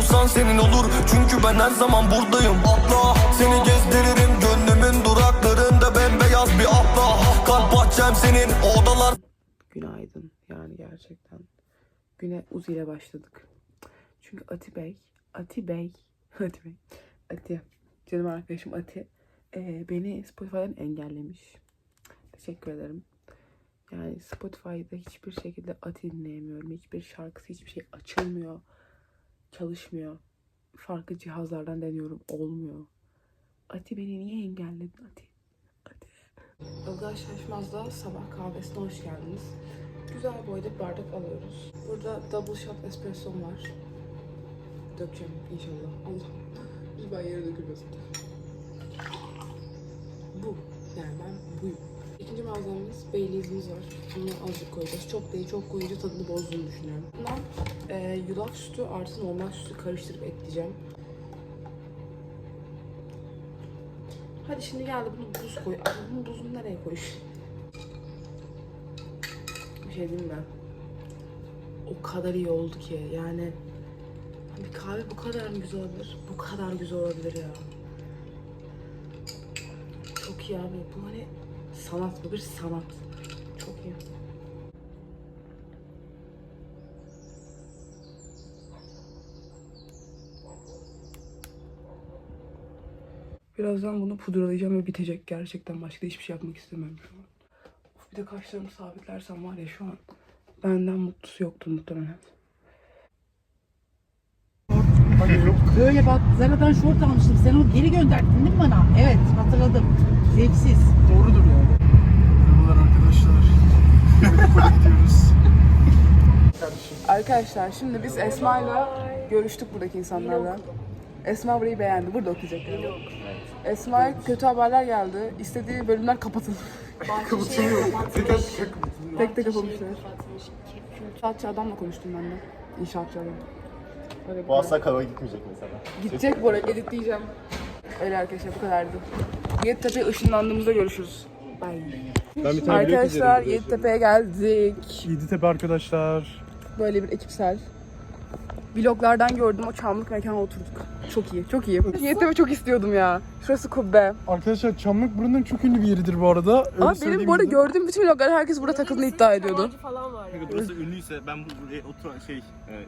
istiyorsan senin olur Çünkü ben her zaman buradayım Atla seni gezdiririm Gönlümün duraklarında bembeyaz bir atla Kalp bahçem senin odalar Günaydın yani gerçekten. Güne Uzi ile başladık. Çünkü Ati Bey, Ati Bey, Ati Bey, Ati, canım arkadaşım Ati eee, beni Spotify'dan engellemiş. Teşekkür ederim. Yani Spotify'da hiçbir şekilde Ati dinleyemiyorum. Hiçbir şarkısı, hiçbir şey açılmıyor. Çalışmıyor. Farklı cihazlardan deniyorum. Olmuyor. Ati beni niye engelledin Ati? Ati. Ilgaz Şaşmaz'da sabah kahvesine hoş geldiniz. Güzel boyda bir bardak alıyoruz. Burada double shot espresso var. Dökeceğim inşallah. Allah. Lütfen yere dökülmesin. Bu. Yani ben buyum. İkinci malzememiz Baileys'imiz var. Bunu azıcık koyacağız. Çok değil, çok koyunca tadını bozduğunu düşünüyorum. Bundan e, yulaf sütü artı normal sütü karıştırıp ekleyeceğim. Hadi şimdi geldi bunu buz koy. Abi bunun buzunu nereye koy? Bir şey diyeyim mi? O kadar iyi oldu ki yani bir kahve bu kadar mı güzel olabilir? Bu kadar güzel olabilir ya. Çok iyi abi. Bu hani sanat. Bu bir sanat. Çok iyi. Birazdan bunu pudralayacağım ve bitecek. Gerçekten başka hiçbir şey yapmak istemiyorum şu an. Of bir de kaşlarımı sabitlersem var ya şu an benden mutlusu yoktur muhtemelen. Böyle bak Zara'dan şort almıştım. Sen onu geri gönderdin değil mi bana? Evet hatırladım. Zevksiz. Doğrudur yani. Arkadaşlar. Gidiyoruz. Arkadaşlar şimdi biz Esma'yla görüştük buradaki insanlarla. Esma burayı beğendi. Burada okuyacak. yani. Esma'ya kötü haberler geldi. İstediği bölümler kapatıldı. Kapatılıyor. Teker teker Tek tek kapatmışlar. İnşaatçı adamla konuştum ben de. İnşaatçı adam. Öyle bir Bu asla kanala gitmeyecek mesela. Gidecek bu arada editleyeceğim. Öyle arkadaşlar bu kadardı. Yeditepe'ye ışınlandığımızda görüşürüz. Ben bir Arkadaşlar Yeditepe'ye geldik. Yeditepe arkadaşlar. Böyle bir ekipsel. Vloglardan gördüm o çamlık mekana oturduk. Çok iyi, çok iyi. Yeditepe çok istiyordum ya. Şurası kubbe. Arkadaşlar Çamlık buranın çok ünlü bir yeridir bu arada. Öyle Ama benim söyleyeyim bu arada size. gördüğüm bütün vloglarda herkes burada takıldığını iddia ediyordu. Kanka burası ünlüyse ben bu e, oturan şey e,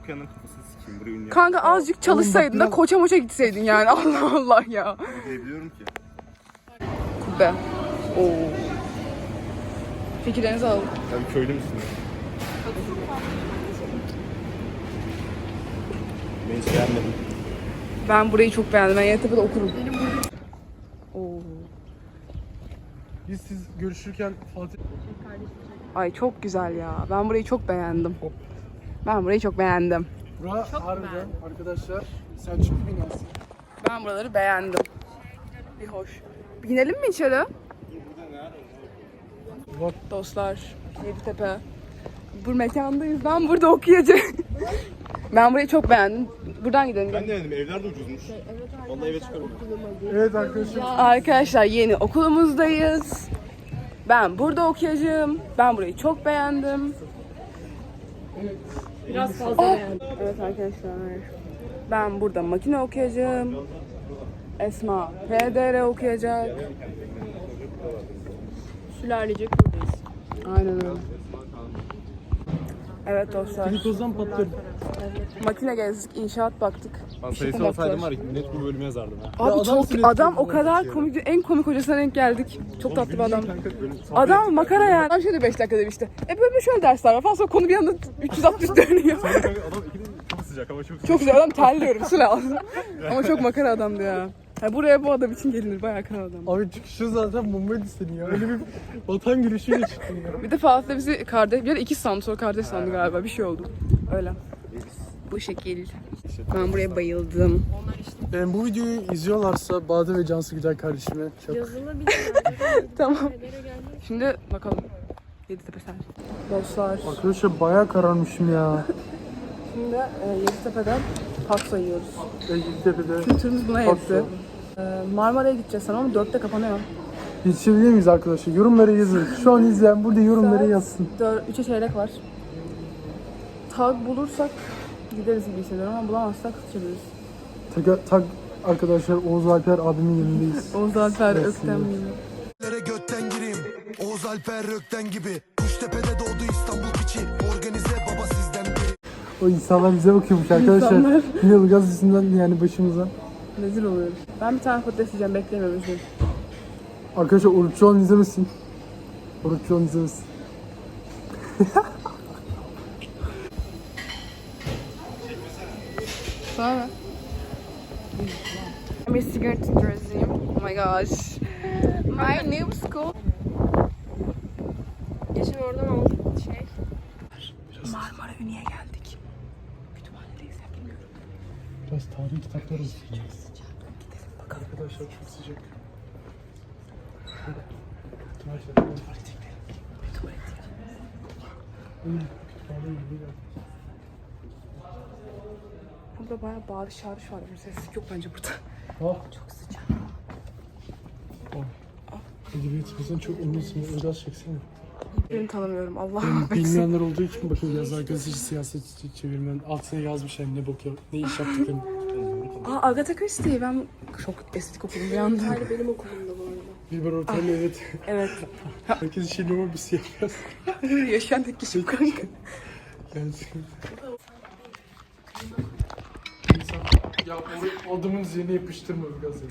okuyanların kafasını sikeyim buraya ünlü Kanka azıcık çalışsaydın da biraz- koça moça gitseydin yani. Allah Allah ya. diyebiliyorum ki. Kubbe. Oo. Fikirlerinizi alalım. Sen köylü müsün? Ben hiç beğenmedim. Ben burayı çok beğendim. Ben Yeditepe'de okurum. Oo. Biz siz görüşürken Fatih... Ay çok güzel ya. Ben burayı çok beğendim. Ben burayı çok beğendim. Bura harbiden arkadaşlar Selçuklu binası. Ben buraları beğendim. Bir hoş. Binelim mi içeri? Bak Dostlar, Yeditepe. Bu mekandayız. Ben burada okuyacağım. ben burayı çok beğendim. Buradan gidelim. Ben de dedim evler de ucuzmuş. Vallahi eve çıkarım. evet arkadaşlar. Arkadaşlar yeni okulumuzdayız. Ben burada okuyacağım. Ben burayı çok beğendim. Biraz fazla beğendim. Evet arkadaşlar. Ben burada makine okuyacağım. Esma PDR okuyacak. Buradayız. Aynen öyle. Evet dostlar. Glikozdan patlıyorum. Makine gezdik, inşaat baktık. Ben Bir şey sayısal yaptılar. olsaydım var ya net bu bölümü yazardım ha. Abi adam çok sinirli adam o kadar komik en komik hocasına denk geldik. Çok tatlı bir adam. Adam makara yani. Adam şöyle 5 dakika demişti. E böyle şöyle dersler var falan sonra konu bir anda 360 dönüyor. Kanka adam ikide çok sıcak hava çok çok güzel adam terliyorum su lazım. Ama çok makara adamdı ya. Ha, buraya bu adam için gelinir bayağı kral adam. Abi çıkışı zaten bombaydı senin ya. Öyle bir vatan gülüşüyle çıktın ya. Bir de Fatih de bizi kardeş, bir ikiz sandı sonra kardeş sandı galiba bir şey oldu. Öyle. Bu şekil. Ben buraya bayıldım. Yani bu videoyu izliyorlarsa Bade ve Cansu Güzel kardeşime çok Tamam. Şimdi bakalım. Yeditepe sen. Dostlar. Arkadaşlar bayağı kararmışım ya. Şimdi e, Yeditepe'den Paksa yiyoruz. Yeditepe'de. Kültürümüz buna Paksa. Yetti. E, Marmara'ya gideceğiz ama dörtte kapanıyor. Yetişebilir miyiz arkadaşlar? Yorumlara yazın. Şu an izleyen burada yorumlara yazsın. Dör, üçe çeyrek var. Tag bulursak gideriz gibi hissediyorum ama bulamazsak sıçrarız. Tak, tak arkadaşlar Oğuz Alper abimin yanındayız. Oğuz Alper evet. gibi. Götten gireyim Oğuz Alper Rökten gibi Kuştepe'de doğdu İstanbul piçi Organize baba sizden biri O insanlar bize bakıyormuş arkadaşlar. İnsanlar. Yine Ilgaz yüzünden yani başımıza. Rezil oluyoruz. Ben bir tane patates yiyeceğim üzgünüm. Arkadaşlar Oruç Çoğan izlemesin. Oruç Çoğan izlemesin. Sana I'm a cigarette. Oh my gosh. My new school. Geçen oradan aldım şey. Marmara Ünye'ye geldik. Kütüphanedeyiz ya bilmiyorum. Biraz tarihi kitaplar okuyacağız. Arkadaşlar çok sıcak. Tuvalete gidelim. Tuvalet Burada bayağı bağırış çağırış var. Bir sessizlik yok bence burada. Oh. Çok sıcak. Oh. Edebiyatımızdan çok ünlüsün. Ilgaz çeksene. Birini tanımıyorum. Allah Yani bilmeyenler olduğu için bakın yazar gazeteci siyasetçi çevirmen altına yazmış yani ne bok ya, ne iş yaptıklarını. Aa Agatha Christie. Ben çok estetik okudum bir anda. Hayır benim okulumda bu arada. Bilber Ortaylı evet. evet. Herkes işini ama bir siyah beyaz. Yaşayan tek kişi kanka. Yani ya o adamın üzerine yapıştırma bir gazı.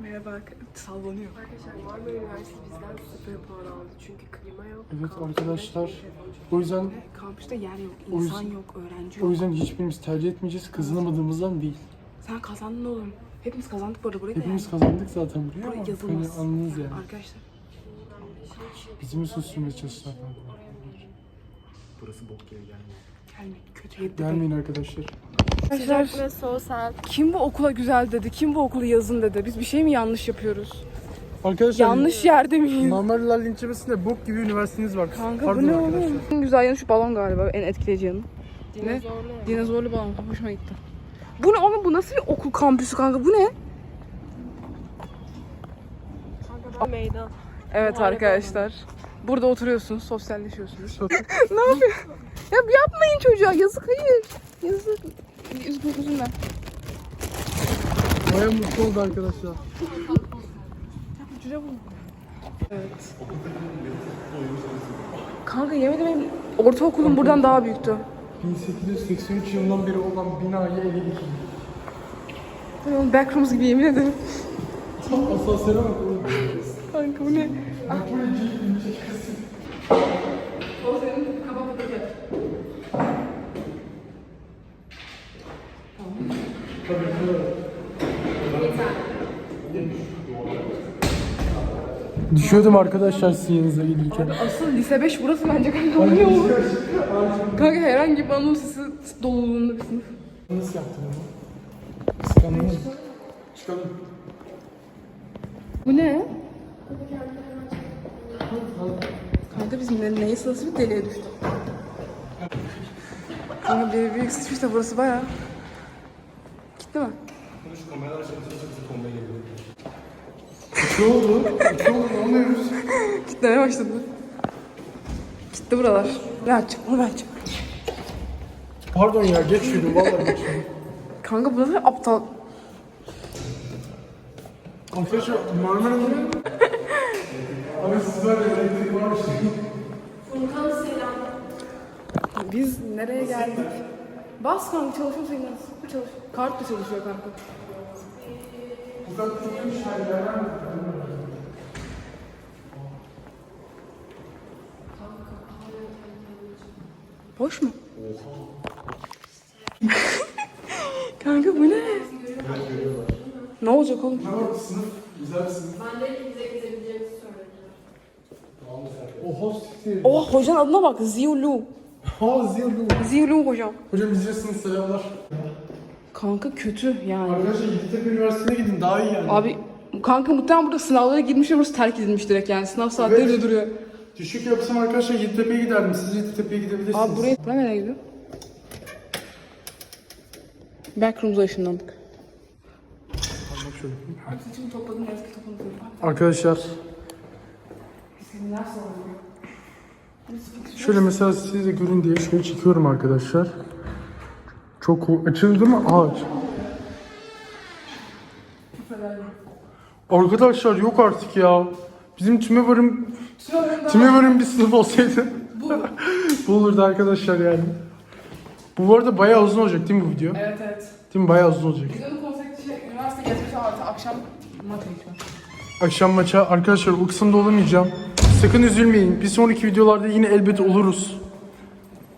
Merhaba. Sallanıyor. Arkadaşlar Marmara Üniversitesi bizden sıfır puan aldı. Çünkü klima yok. Evet kampüste arkadaşlar. yapılacak. O yüzden Kampüste yer yok, O insan yüzden- yok, öğrenci o yok. yüzden hiçbirimiz tercih etmeyeceğiz. Kazanamadığımızdan değil. Sen kazandın oğlum. Hepimiz kazandık bu arada burayı da Hepimiz yani. kazandık zaten buraya Buraya ama yazılmaz. hani anladınız yani. Arkadaşlar Bizim susturmaya çalıştılar. Burası bok yeri gelmiyor. gelmeyin. Kötü yedi. Gelmeyin arkadaşlar. Sıcak ve sosyal. Kim bu okula güzel dedi? Kim bu okulu yazın dedi? Biz bir şey mi yanlış yapıyoruz? Arkadaşlar Yanlış yerde miyiz? Marmaralar linçlemesinde bok gibi üniversiteniz var. Kanka Pardon bu ne arkadaşlar. oğlum? En güzel yanı şu balon galiba. En etkileyici yanı. Dinozorlu. Dinozorlu balon. Hoşuma gitti. Bu ne oğlum? Bu nasıl bir okul kampüsü kanka? Bu ne? Kanka ben meydan. Evet Muharebe arkadaşlar. Burada oturuyorsunuz, sosyalleşiyorsunuz. ne yapıyor? Ya yapmayın çocuğa. Yazık hayır. Yazık. Üzgün üzülme. Baya mutlu oldu arkadaşlar. Evet. Kanka yemin ederim ortaokulum buradan daha büyüktü. 1883 yılından beri olan binayı ele geçirdi. Oğlum Backrooms gibi yemin ederim. Asansöre bak oğlum. Kanka bu ne? Düşüyordum arkadaşlar sizin yanınıza gelirken. Asıl lise 5 burası bence kanka. Bu ne olur? Kanka herhangi bir anons sesi doluluğunda bir sınıf. Nasıl yaptın? Kıskandın mı? Çıkalım. Bu ne? Kanka biz ne, neyi sırası bir deliğe düştük. Kanka bir büyük sıçmış da burası bayağı. Gitti mi? İki oldu. İki oldu. Ne oluyoruz? Gitmeye başladı. Gitti buralar. Ne yapacak? Onu ben yapacağım. Pardon ya geç yürüdüm. Vallahi geç yürüdüm. Kanka bu bir aptal? Arkadaşlar Marmara'nın... Abi siz var ya elektrik varmış. Biz nereye geldik? Bas kanka çalışıyor senin Bu çalışıyor. Kart da çalışıyor kanka. Boş mu? kanka bu ne? Ne olacak oğlum? Güzel bir sınıf. Oha siktir. Oh hocanın adına bak Ziulu. Ha zildim. Ziulu hocam. Hocam izliyorsunuz selamlar. Kanka kötü yani. Arkadaşlar Yeditepe Üniversitesi'ne gidin daha iyi yani. Abi kanka muhtemelen burada sınavlara girmiş ve burası terk edilmiş direkt yani. Sınav saatleri Evet. de duruyor. Düşük yapsam arkadaşlar Yeditepe'ye giderdim. Siz Yeditepe'ye gidebilirsiniz. Abi buraya, buraya nereye gidiyor? Backrooms'a ışınlandık. Abi saçımı topladım, eski topladım. Arkadaşlar şöyle mesela siz de görün diye şöyle çekiyorum arkadaşlar. Çok. Açıldı mı? Aa aç. Arkadaşlar yok artık ya. Bizim tümevarım tümevarım bir sınıf olsaydı. bu olurdu arkadaşlar yani. Bu arada bayağı uzun olacak değil mi bu video? Evet evet. Değil mi? Bayağı uzun olacak. Videonun konsepti şey, üniversite gezmesi artı akşam içme. Akşam maça arkadaşlar o kısımda olamayacağım. Sakın üzülmeyin. Bir sonraki videolarda yine elbet oluruz.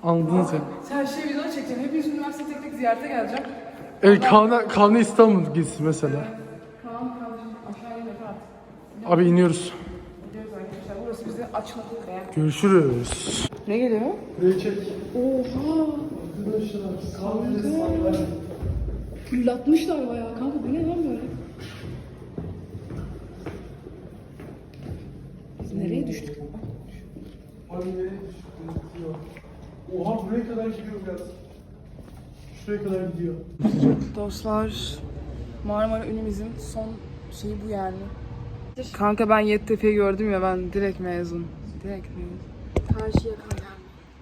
Anladınız ya. Sen şey videoları çekeceğim. Hepiniz üniversite tek tek ziyarete geleceğim. Evet Kaan'a Kaan'a İstanbul gezisi mesela. Kaan kardeşim aşağıya. Abi iniyoruz. Gidiyoruz arkadaşlar. Burası bizi açmadı. Görüşürüz. Ne geliyor? Buraya çek. Fırlatmışlar bayağı kanka bu ne lan böyle? Biz nereye düştük? Abi nereye düştük? Oha buraya kadar gidiyor biraz. Şuraya kadar gidiyor. Dostlar Marmara Ünimizin son şeyi bu yani. Kanka ben Yeditepe'yi gördüm ya ben direkt mezun. Direkt mezun. Karşıya kadar.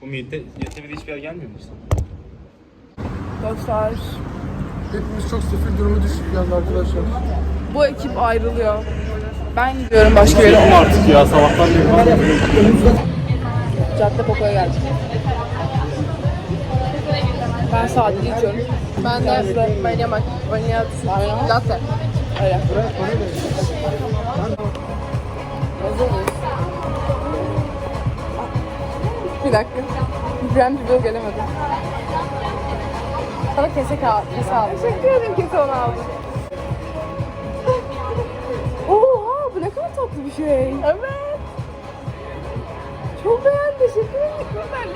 Bu midde yeteneği hiçbir yer gelmiyor mu işte? Dostlar Hepimiz çok sefil duruma düştük yalnız arkadaşlar. bu ekip ayrılıyor. Ben gidiyorum başka yere. Artık ya sabahtan beri. Cadde Poko'ya geldik. Ben sadece içiyorum. Ben de vanilya vanilya latte. Öyle. Bir dakika. İbrahim bir yol gelemedi. Sana kese kal kese aldım. Teşekkür ederim kese onu aldım. Oha bu ne kadar tatlı bir şey. Evet. Çok beğendim. Teşekkür ederim. Ben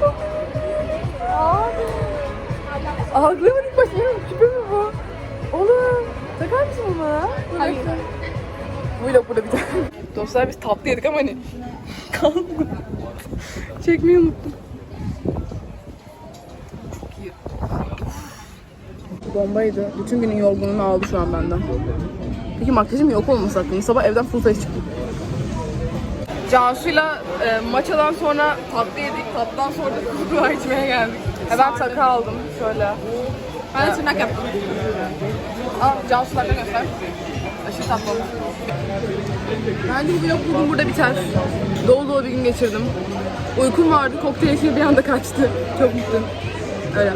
Çok Abi. Algılamadım ilk başta. Benim küpe mi bu? Oğlum. Takar mısın bunu? Hayır. Vlog burada tane. Dostlar biz tatlı yedik ama hani kaldı. Çekmeyi unuttum. Çok iyi. Bombaydı. Bütün günün yorgunluğunu aldı şu an benden. Peki makyajım yok olması hakkında. Sabah evden full face çıktım. Cansu'yla e, maçadan sonra tatlı yedik. Tatlıdan sonra da kukla içmeye geldik. E, ben takı aldım şöyle. Ben de tırnak yaptım. Al Cansu takı göster. Aşırı tatlı olmuş. Bence bu vlog bugün burada biter. Dolu dolu bir gün geçirdim. Uykum vardı, kokteyl içimi bir anda kaçtı. Çok mutluyum. Öyle.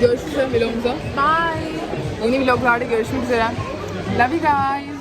Görüşürüz vlogumuza. Bye. Yeni vloglarda görüşmek üzere. Love you guys.